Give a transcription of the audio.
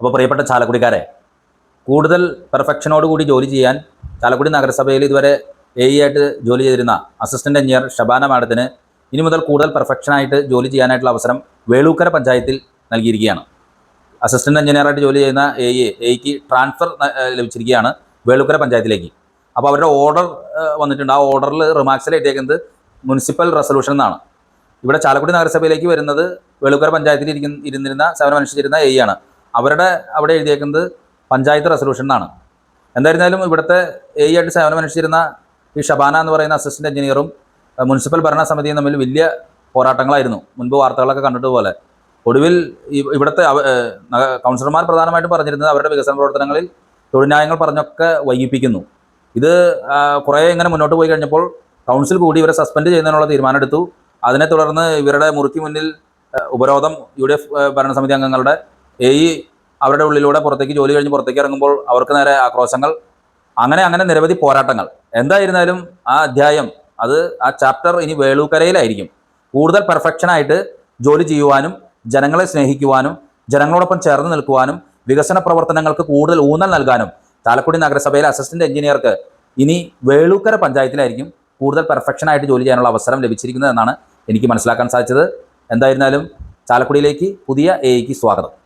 അപ്പോൾ പ്രിയപ്പെട്ട ചാലക്കുടിക്കാരെ കൂടുതൽ പെർഫെക്ഷനോട് കൂടി ജോലി ചെയ്യാൻ ചാലക്കുടി നഗരസഭയിൽ ഇതുവരെ എ ഇ ആയിട്ട് ജോലി ചെയ്തിരുന്ന അസിസ്റ്റന്റ് എഞ്ചിനീയർ ഷബാന മാഡത്തിന് ഇനി മുതൽ കൂടുതൽ പെർഫെക്ഷനായിട്ട് ജോലി ചെയ്യാനായിട്ടുള്ള അവസരം വേളൂക്കര പഞ്ചായത്തിൽ നൽകിയിരിക്കുകയാണ്. അസിസ്റ്റന്റ് എഞ്ചിനീയറായിട്ട് ജോലി ചെയ്യുന്ന എ ഇ എയ്ക്ക് ട്രാൻസ്ഫർ ലഭിച്ചിരിക്കുകയാണ് വേളൂക്കര പഞ്ചായത്തിലേക്ക്. അപ്പോൾ അവരുടെ ഓർഡർ വന്നിട്ടുണ്ട്. ആ ഓർഡറിൽ റിമാർക്സിൽ എഴുതിയേക്കുന്നത് മുനിസിപ്പൽ റെസൊല്യൂഷൻ എന്നാണ്. ഇവിടെ ചാലക്കുടി നഗരസഭയിലേക്ക് വരുന്നത് വേളൂക്കര പഞ്ചായത്തിൽ ഇരിക്കുന്ന ഇരുന്നിരുന്ന സേവനമനുഷ്ഠിച്ചിരുന്ന എ ആണ്. അവരുടെ അവിടെ എഴുതിയേക്കുന്നത് പഞ്ചായത്ത് റെസൊല്യൂഷൻ എന്നാണ്. എന്തായിരുന്നാലും ഇവിടുത്തെ എ ആയിട്ട് സേവനമനുഷ്ഠിച്ചിരുന്ന ഈ ഷബാന എന്ന് പറയുന്ന അസിസ്റ്റന്റ് എഞ്ചിനീയറും മുനിസിപ്പൽ ഭരണസമിതിയും തമ്മിൽ വലിയ പോരാട്ടങ്ങളായിരുന്നു. മുൻപ് വാർത്തകളൊക്കെ കണ്ടിട്ടുപോലെ ഒടുവിൽ ഇ- ഇവിടുത്തെ കൗൺസിലർമാർ പ്രധാനമായിട്ടും പറഞ്ഞിരുന്നത് അവരുടെ വികസന പ്രവർത്തനങ്ങളിൽ തൊഴിലായങ്ങൾ പറഞ്ഞൊക്കെ വൈകിപ്പിക്കുന്നു. ഇത് കുറേ ഇങ്ങനെ മുന്നോട്ട് പോയി കഴിഞ്ഞപ്പോൾ കൗൺസിൽ കൂടി ഇവരെ സസ്പെൻഡ് ചെയ്യുന്നതിനുള്ള തീരുമാനമെടുത്തു. അതിനെ തുടർന്ന് ഇവരുടെ മുറിക്ക് മുന്നിൽ ഉപരോധം യു ഡി എഫ് ഭരണസമിതി അംഗങ്ങളുടെ ഇ അവരുടെ ഉള്ളിലൂടെ പുറത്തേക്ക് ജോലി കഴിഞ്ഞ് പുറത്തേക്ക് ഇറങ്ങുമ്പോൾ അവർക്ക് നേരെ ആക്രോശങ്ങൾ. അങ്ങനെ അങ്ങനെ നിരവധി പോരാട്ടങ്ങൾ. എന്തായിരുന്നാലും ആ അധ്യായം അത് ആ ചാപ്റ്റർ ഇനി വേളൂക്കരയിലായിരിക്കും. കൂടുതൽ പെർഫെക്ഷനായിട്ട് ജോലി ചെയ്യുവാനും ജനങ്ങളെ സ്നേഹിക്കുവാനും ജനങ്ങളോടൊപ്പം ചേർന്ന് നിൽക്കുവാനും വികസന പ്രവർത്തനങ്ങൾക്ക് കൂടുതൽ ഊന്നൽ നൽകാനും ചാലക്കുടി നഗരസഭയിലെ അസിസ്റ്റന്റ് എഞ്ചിനീയർക്ക് ഇനി വേളൂക്കര പഞ്ചായത്തിലായിരിക്കും കൂടുതൽ പെർഫെക്ഷനായിട്ട് ജോലി ചെയ്യാനുള്ള അവസരം ലഭിച്ചിരിക്കുന്നത് എന്നാണ് എനിക്ക് മനസ്സിലാക്കാൻ സാധിച്ചത്. എന്തായിരുന്നാലും ചാലക്കുടിയിലേക്ക് പുതിയ എ സ്വാഗതം.